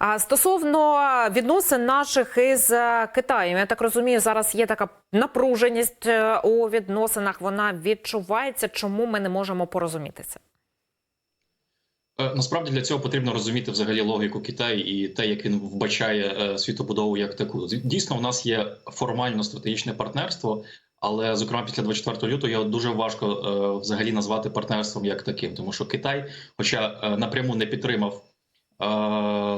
А стосовно відносин наших із е, Китаєм, я так розумію, зараз є така напруженість е, у відносинах. Вона відчувається. Чому ми не можемо порозумітися? Е, Насправді для цього потрібно розуміти взагалі логіку Китаю і те, як він вбачає світобудову як таку. Дійсно, у нас є формально стратегічне партнерство, але зокрема після 24 лютого його дуже важко взагалі назвати партнерством як таким, тому що Китай, хоча напряму не підтримав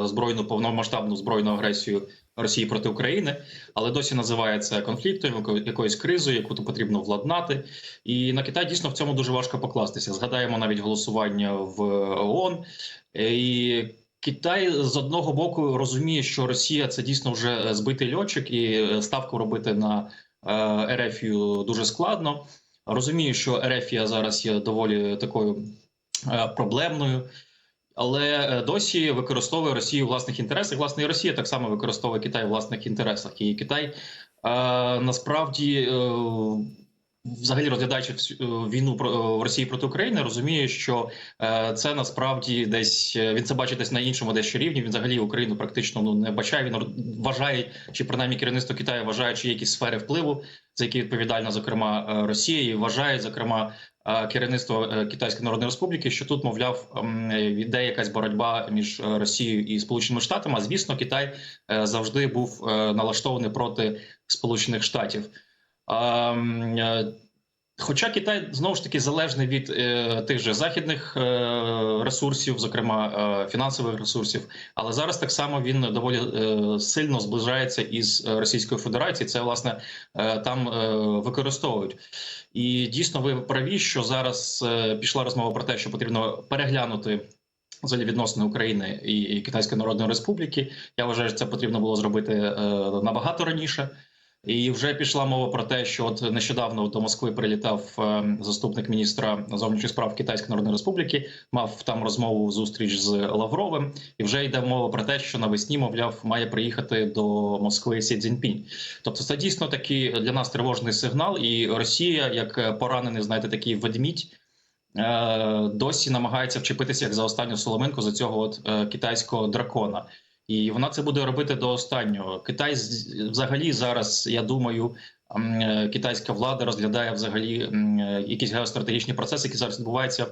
збройну повномасштабну збройну агресію Росії проти України, але досі називає це конфліктом, якоюсь кризою, яку то потрібно владнати. І на Китай дійсно в цьому дуже важко покластися. Згадаємо навіть голосування в ООН. Е, І Китай з одного боку розуміє, що Росія це дійсно вже збитий льотчик, і ставку робити на е, Ерефію дуже складно. Розумію, що Ерефія зараз є доволі такою е, проблемною. Але е, досі використовує Росію в власних інтересах. Власне, і Росія так само використовує Китай в власних інтересах. І Китай е, насправді, е, взагалі розглядаючи е, війну про е, Росії проти України, розуміє, що е, це насправді десь він це бачить десь на іншому дещо рівні. Він взагалі Україну практично ну не бачає. Він вважає, чи принаймні керівництво Китаю вважає, чи є якісь сфери впливу, за які відповідальна зокрема Росія, і вважає зокрема керівництво Китайської Народної Республіки, що тут, мовляв, йде якась боротьба між Росією і Сполученими Штатами. А звісно, Китай завжди був налаштований проти Сполучених Штатів. Е, Хоча Китай знову ж таки залежний від е, тих же західних е, ресурсів, зокрема е, фінансових ресурсів, але зараз так само він доволі е, сильно зближається із Російською Федерацією. Це власне е, там е, використовують. І дійсно ви праві, що зараз е, пішла розмова про те, що потрібно переглянути. Взагалі відносини України і Китайської Народної Республіки. Я вважаю, що це потрібно було зробити е, набагато раніше. І вже пішла мова про те, що от нещодавно до Москви прилітав е, заступник міністра зовнішніх справ Китайської Народної Республіки, мав там розмову зустріч з Лавровим, і вже йде мова про те, що навесні, мовляв, має приїхати до Москви Сі Цзіньпінь. Тобто, це дійсно такий для нас тривожний сигнал. І Росія, як поранений, знаєте, такий ведмідь. е, Досі намагається вчепитися як за останню соломинку за цього от е, китайського дракона, і вона це буде робити до останнього. Китай взагалі зараз, я думаю, е, китайська влада розглядає взагалі е, якісь геостратегічні процеси, які зараз відбуваються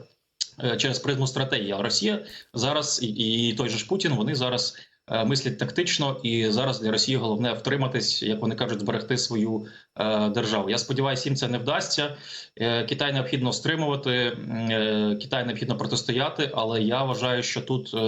е, через призму стратегії. А Росія зараз і, той же ж Путін вони зараз мислять тактично, і зараз для Росії головне втриматись, як вони кажуть, зберегти свою е, державу. Я сподіваюся, їм це не вдасться. Е, Китай необхідно стримувати, е, Китай необхідно протистояти, але я вважаю, що тут е,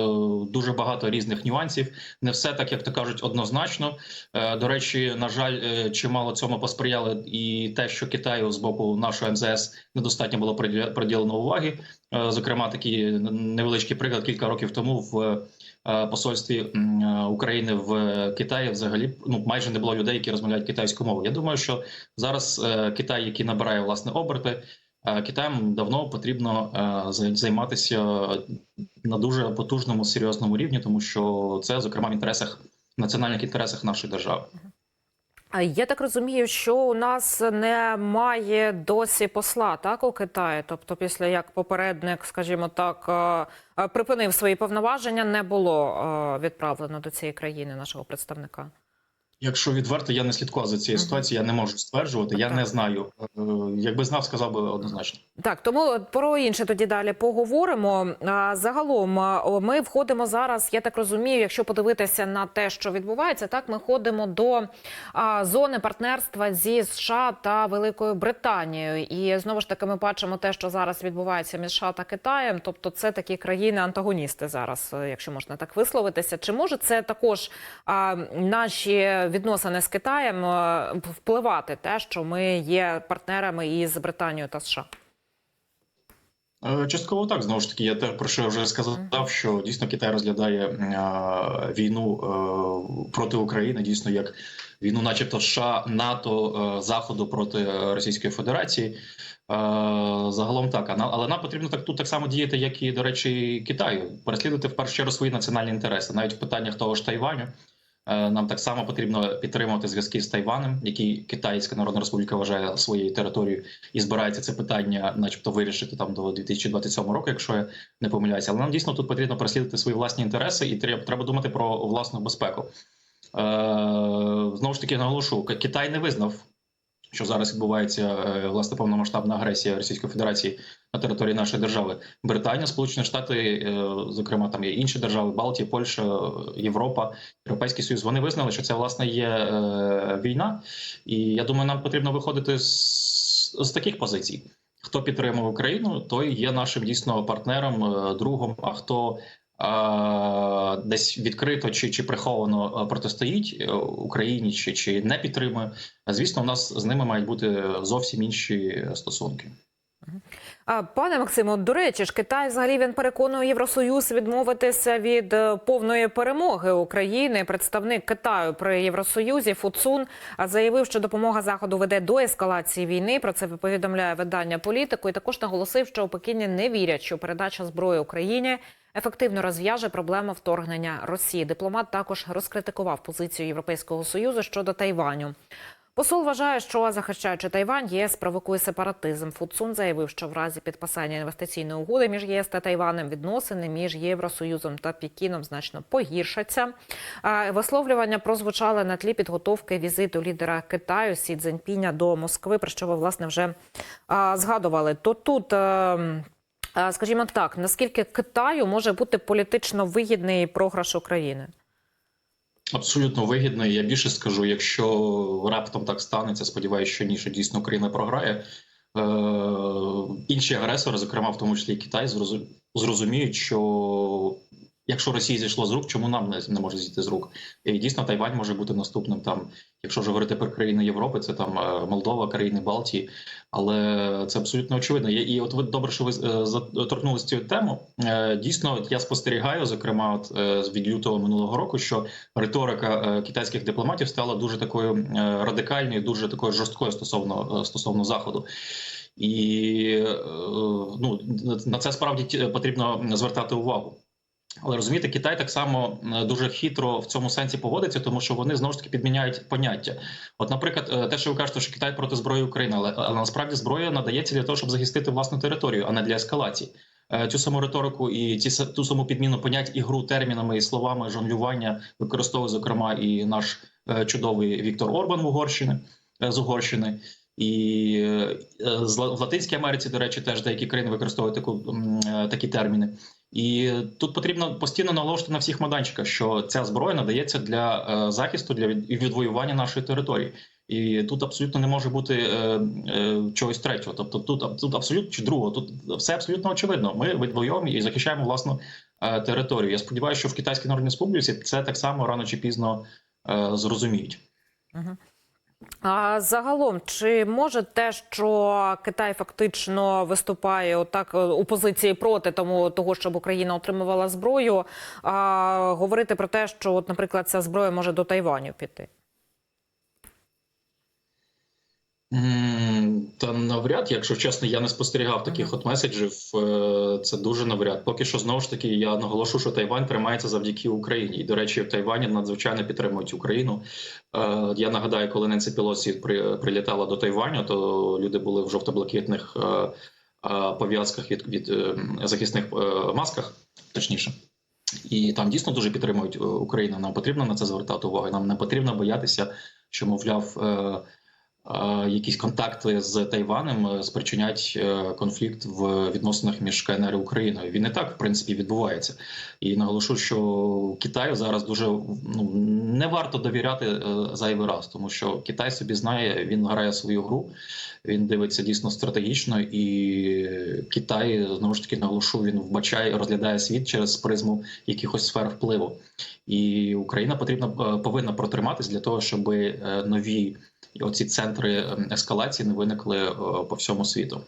дуже багато різних нюансів. Не все так, як то кажуть, однозначно. Е, До речі, на жаль, е, чимало цьому посприяли і те, що Китаю з боку нашого МЗС недостатньо було приділено уваги. Е, Зокрема, такий невеличкий приклад кілька років тому в е, посольстві е, України в Китаї взагалі ну майже не було людей, які розмовляють китайською мовою. Я думаю, що зараз Китай, який набирає власне оберти, Китаєм давно потрібно займатися на дуже потужному серйозному рівні, тому що це зокрема в інтересах національних інтересах нашої держави. Я так розумію, що у нас немає досі посла так у Китаї. Тобто, після як попередник, скажімо так, е, е, припинив свої повноваження, не було е, відправлено до цієї країни нашого представника. Якщо відверто, я не слідкував за цією ситуацією, я не можу стверджувати. Я не знаю. Е, Якби знав, сказав би однозначно. Так, тому про інше тоді далі поговоримо. Загалом ми входимо зараз. Я так розумію, якщо подивитися на те, що відбувається, так ми ходимо до зони партнерства зі США та Великою Британією. І знову ж таки, ми бачимо те, що зараз відбувається між США та Китаєм. Тобто, це такі країни-антагоністи зараз, е, якщо можна так висловитися. Чи може це також наші відносини з Китаєм е, впливати те, що ми є партнерами із Британією та США? Е, Частково так знову ж таки. Я те про що я вже сказав, що дійсно Китай розглядає е, війну проти України, дійсно як війну, начебто США, НАТО, Заходу проти Російської Федерації. Загалом так, але нам потрібно так тут так само діяти, як і до речі, Китаю, переслідувати в першу чергу свої національні інтереси, навіть в питаннях того ж Тайваню. Е, Нам так само потрібно підтримувати зв'язки з Тайванем, який Китайська Народна Республіка вважає своєю територією, і збирається це питання, начебто, вирішити там до 2027 року, якщо я не помиляюся. Але нам дійсно тут потрібно переслідувати свої власні інтереси, і треба, треба думати про власну безпеку. Е, Знову ж таки, наголошу, Китай не визнав, що зараз відбувається е, власне повномасштабна агресія Російської Федерації на території нашої держави. Британія, Сполучені Штати, е, зокрема, там є інші держави, Балтія, Польща, Європа, Європейський Союз. Вони визнали, що це власне є е, війна, і я думаю, нам потрібно виходити з, з таких позицій. Хто підтримує Україну, той є нашим дійсно партнером, другом. А хто десь відкрито чи, чи приховано е, протистоїть е, Україні, чи, чи не підтримує, звісно, у нас з ними мають бути зовсім інші стосунки. Пане Максимо, до речі ж, Китай взагалі він переконує Євросоюз відмовитися від е, повної перемоги України. Представник Китаю при Євросоюзі Фуцун заявив, що допомога заходу веде до ескалації війни. Про це повідомляє видання політику. І також наголосив, що у Пекіні не вірять, що передача зброї Україні ефективно розв'яже проблему вторгнення Росії. Дипломат також розкритикував позицію Європейського союзу щодо Тайваню. Посол вважає, що захищаючи Тайвань, ЄС провокує сепаратизм. Фуцун заявив, що в разі підписання інвестиційної угоди між ЄС та Тайванем відносини між Євросоюзом та Пекіном значно погіршаться. Висловлювання прозвучали на тлі підготовки візиту лідера Китаю Сі Цзіньпіня до Москви, про що ви власне вже згадували. То тут. Скажімо так, наскільки Китаю може бути політично вигідний програш України? Абсолютно вигідно. Я більше скажу, якщо раптом так станеться, сподіваюся, що ні, що дійсно Україна програє. Е, інші агресори, зокрема в тому числі і Китай, зрозуміють, що якщо Росії зійшло з рук, чому нам не, не може зійти з рук? І дійсно Тайвань може бути наступним там, якщо вже говорити про країни Європи, це там е, Молдова, країни Балтії, але це абсолютно очевидно. І, от ви добре, що ви е, за- торкнулися цю тему. Е, Дійсно, я спостерігаю, зокрема, от від лютого минулого року, що риторика китайських дипломатів стала дуже такою радикальною, дуже такою жорсткою стосовно стосовно заходу. І ну на це справді потрібно звертати увагу. Але розумієте, Китай так само е, дуже хитро в цьому сенсі поводиться, тому що вони знову ж таки підміняють поняття. От, наприклад, е, те, що ви кажете, що Китай проти зброї України, але, але насправді зброя надається для того, щоб захистити власну територію, а не для ескалації. Е, Цю саму риторику і с- ту саму підміну понять ігру термінами і словами жонглювання використовує зокрема і наш чудовий Віктор Орбан в Угорщини з Угорщини. І в Латинській Америці, до речі, теж деякі країни використовують таку такі терміни. І тут потрібно постійно наголошувати на всіх майданчиках, що ця зброя надається для е, захисту для від- відвоювання нашої території. І тут абсолютно не може бути е, е, чогось третього. Тобто тут, тут абсолютно чи другого, тут все абсолютно очевидно. Ми відвоюємо і захищаємо власну е, територію. Я сподіваюся, що в Китайській Народній Республіці це так само рано чи пізно е, зрозуміють. А загалом, чи може те, що Китай фактично виступає отак е, у позиції проти тому того, щоб Україна отримувала зброю, а, говорити про те, що, от, наприклад, ця зброя може до Тайваню піти? М, Та навряд, якщо чесно, я не спостерігав таких от меседжів. е, Це дуже навряд. Поки що знову ж таки я наголошу, що Тайвань тримається завдяки Україні. І до речі, в Тайвані надзвичайно підтримують Україну. Е, Я нагадаю, коли Ненсі Пілосі при, прилітала до Тайваню, то люди були в жовто-блакитних е, пов'язках від, від захисних масках, точніше. І там дійсно дуже підтримують Україну. Нам потрібно на це звертати увагу. Нам не потрібно боятися, що мовляв. Якісь контакти з Тайванем е, спричинять е, конфлікт в відносинах між КНР і Україною. Він і так в принципі відбувається. І наголошу, що Китаю зараз дуже ну не варто довіряти е, зайвий раз, тому що Китай собі знає, він грає свою гру, він дивиться дійсно стратегічно, і Китай знову ж таки наголошу, він вбачає, розглядає світ через призму якихось сфер впливу. І Україна потрібна повинна протриматись для того, щоб е, нові оці центри ем, ескалації не виникли е, по всьому світу.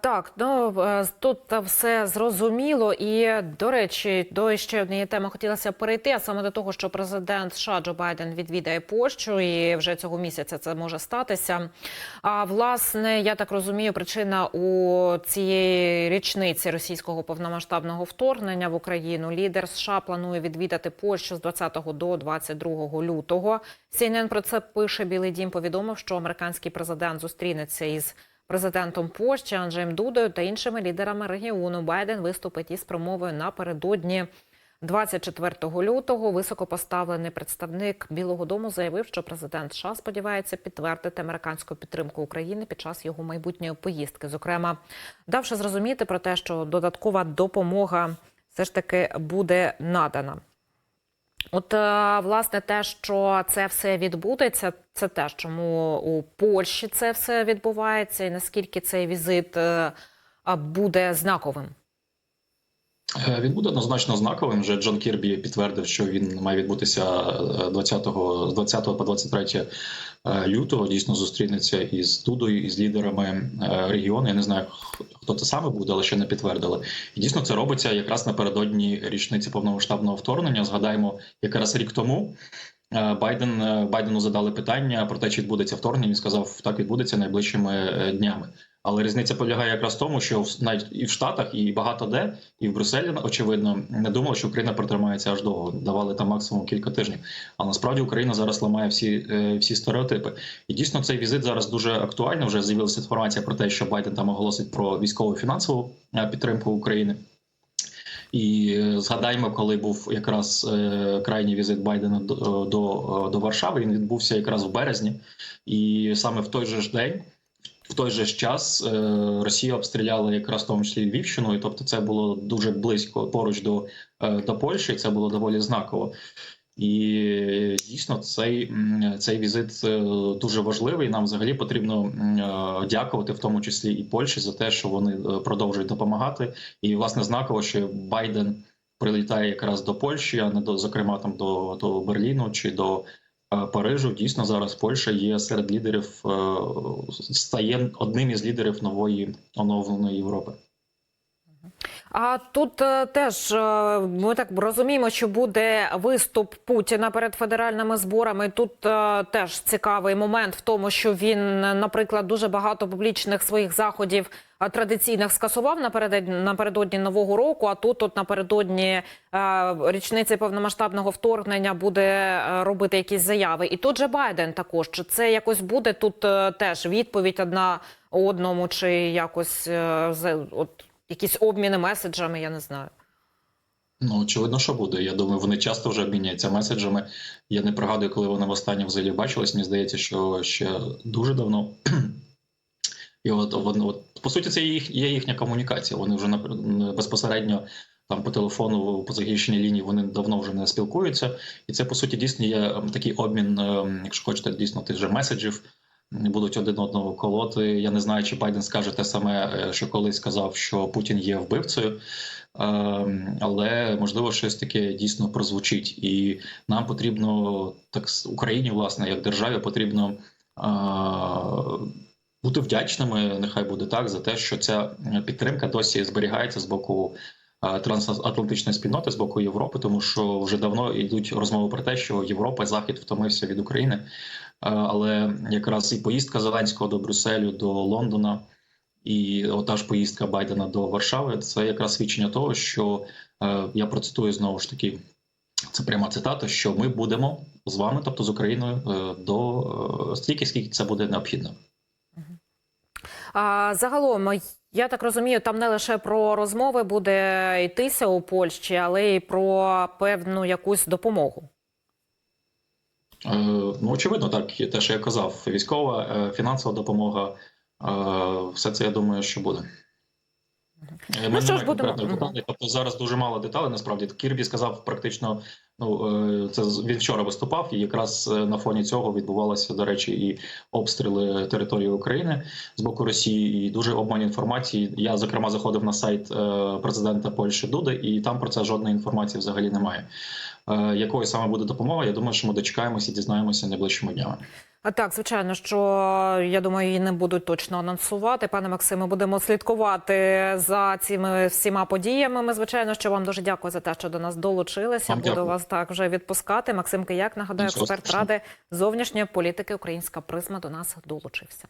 Так, ну е, тут все зрозуміло. І до речі, до ще однієї теми хотілося перейти, а саме до того, що президент США Джо Байден відвідає Польщу, і вже цього місяця це може статися. А власне, я так розумію, причина у цієї річниці російського повномасштабного вторгнення в Україну. Лідер США планує відвідати Польщу з 20 до 22 лютого. CNN про це пише. Білий дім повідомив, що американський президент зустрінеться із президентом Польщі Анджеєм Дудою та іншими лідерами регіону. Байден виступить із промовою напередодні 24 лютого. Високопоставлений представник Білого Дому заявив, що президент США сподівається підтвердити американську підтримку України під час його майбутньої поїздки. Зокрема, давши зрозуміти про те, що додаткова допомога все ж таки буде надана. От, е, власне, те, що це все відбудеться, це теж чому у Польщі це все відбувається, і наскільки цей візит е, буде знаковим. Е, Він буде однозначно знаковим. Вже Джон Кірбі підтвердив, що він має відбутися е, 20 з 20 по 23 е, лютого. Дійсно зустрінеться із Дудою, із лідерами е, регіону. Я не знаю, хто це саме буде, але ще не підтвердили. І дійсно це робиться якраз напередодні річниці повномасштабного вторгнення. Згадаємо, якраз рік тому. е, Байден е, Байдену задали питання про те, чи відбудеться вторгнення. Він сказав, так відбудеться найближчими е, днями. Але різниця полягає якраз в тому, що навіть і в Штатах, і багато де, і в Брюсселі, очевидно, не думали, що Україна протримається аж довго. Давали там максимум кілька тижнів. А насправді Україна зараз ламає всі, е, всі стереотипи. І дійсно цей візит зараз дуже актуальний. Вже з'явилася інформація про те, що Байден там оголосить про військову фінансову е, підтримку України. І е, згадаємо, коли був якраз крайній візит Байдена до, до, до Варшави. Він відбувся якраз в березні, і саме в той же ж день. В той же час е, Росія обстріляла якраз в тому числі Львівщину, і тобто це було дуже близько поруч до, е, до Польщі. Це було доволі знаково. І дійсно цей, цей візит е, дуже важливий. Нам взагалі потрібно дякувати, в тому числі і Польщі, за те, що вони продовжують допомагати. І власне знаково, що Байден прилітає якраз до Польщі, а не до зокрема там до, до Берліну чи до Парижу. Дійсно, зараз Польща є серед лідерів, е, стає одним із лідерів нової оновленої Європи. А тут е, теж е, ми так розуміємо, що буде виступ Путіна перед федеральними зборами. Тут е, теж цікавий момент в тому, що він, наприклад, дуже багато публічних своїх заходів традиційних скасував напередодні, напередодні нового року. А тут, от напередодні річниці повномасштабного вторгнення, буде робити якісь заяви. І тут же Байден також. Чи це якось буде тут теж відповідь одна одному, чи якось от якісь обміни меседжами, я не знаю. Ну, очевидно, що буде. Я думаю, вони часто вже обміняються меседжами. Я не пригадую, коли вони востаннє взагалі бачились. Мені здається, що ще дуже давно. І от, вони, от по суті, це їх є їхня комунікація. Вони вже безпосередньо там по телефону, по захищеній лінії вони давно вже не спілкуються. І це по суті дійсно є ем, такий обмін, ем, якщо хочете, дійсно тих же меседжів. Будуть один одного колоти. Я не знаю, чи Байден скаже те саме, е, що колись сказав, що Путін є вбивцею. Ем, але можливо щось таке дійсно прозвучить, і нам потрібно так Україні, власне, як державі, потрібно е, бути вдячними. Нехай буде так за те, що ця підтримка досі зберігається з боку е, трансатлантичної спільноти, з боку Європи, тому що вже давно йдуть розмови про те, що Європа Захід втомився від України. Е, але якраз і поїздка Зеленського до Брюсселю, до Лондона. І ота ж поїздка Байдена до Варшави це якраз свідчення того, що е, я процитую знову ж таки. Це пряма цитата, що ми будемо з вами, тобто з Україною, е, до стільки, скільки це буде необхідно. А, загалом, я так розумію, там не лише про розмови буде йтися у Польщі, але й про певну якусь допомогу. Е, Ну, очевидно, так і те, що я казав, військова, е, фінансова допомога, е, все це я думаю, що буде. Е, Ну, ми що ж, будемо- деталі. Тобто зараз дуже мало деталей. Насправді Кірбі сказав практично. Ну е, це він вчора виступав, і якраз е, на фоні цього відбувалося, до речі, і обстріли території України з боку Росії, і дуже обман інформації. Я зокрема заходив на сайт президента Польщі Дуди, і там про це жодної інформації взагалі немає. Якою саме буде допомога? Я думаю, що ми дочекаємося і дізнаємося найближчими днями. Так, звичайно, що я думаю, її не будуть точно анонсувати. Пане Максиме, будемо слідкувати за цими всіма подіями. Ми звичайно, що вам дуже дякую за те, що до нас долучилися. Буду дякую. вас так вже відпускати. Максим Кияк, нагадаю, експерт страшно. ради зовнішньої політики Українська призма до нас долучився.